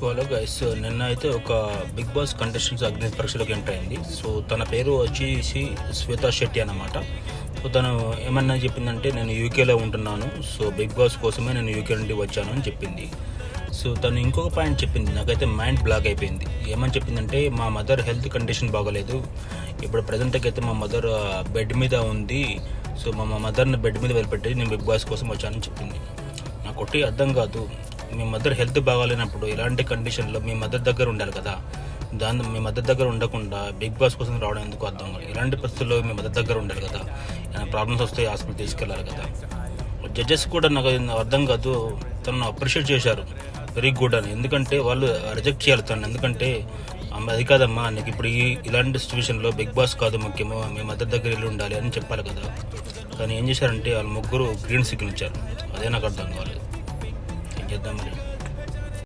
So guys నిన్న అయితే ఒక బిగ్ బాస్ కంటెస్టెంట్స్ అగ్ని పరీక్షలోకి ఎంటర్ అయింది. సో తన పేరు వచ్చేసి శ్వేతా శెట్టి అనమాట సో తను ఏమన్నా చెప్పిందంటే నేను యూకేలో ఉంటున్నాను. సో బిగ్ బాస్ కోసమే నేను యూకే నుండి వచ్చాను అని చెప్పింది. సో తను ఇంకొక పాయింట్ చెప్పింది. నాకైతే మైండ్ బ్లాక్ అయిపోయింది. ఏమని చెప్పిందంటే మా మదర్ హెల్త్ కండిషన్ బాగలేదు. ఇప్పుడు ప్రజెంట్కి అయితే మా మదర్ బెడ్ మీద ఉంది. సో మా మదర్ని బెడ్ మీద వెళ్ళిపెట్టి నేను బిగ్ బాస్ కోసం వచ్చానని చెప్పింది. నాకు ఒకటి అర్థం కాదు. మీ మదర్ హెల్త్ బాగాలేనప్పుడు ఇలాంటి కండిషన్లో మీ మదర్ దగ్గర ఉండాలి కదా. దాని మీ మదర్ దగ్గర ఉండకుండా బిగ్ బాస్ కోసం రావడం ఎందుకు అర్థం కాదు? ఇలాంటి పరిస్థితుల్లో మీ మదర్ దగ్గర ఉండాలి కదా. ఏమైనా ప్రాబ్లమ్స్ వస్తే హాస్పిటల్ తీసుకెళ్ళాలి కదా. జడ్జెస్ కూడా నాకు అది అర్థం కాదు. తను అప్రిషియేట్ చేశారు. వెరీ గుడ్ అని. ఎందుకంటే వాళ్ళు రిజెక్ట్ చేయాలి తను ఎందుకంటే అమ్మ అది కాదమ్మా నీకు ఇప్పుడు ఈ ఇలాంటి సిచ్యువేషన్లో బిగ్ బాస్ కాదు ముఖ్యము. మీ మదర్ దగ్గర వెళ్ళి ఉండాలి అని చెప్పాలి కదా. కానీ ఏం చేశారంటే వాళ్ళు ముగ్గురు గ్రీన్ సిగ్నల్ ఇచ్చారు. అదే నాకు అర్థం కాలేదు. Я Дядомрі.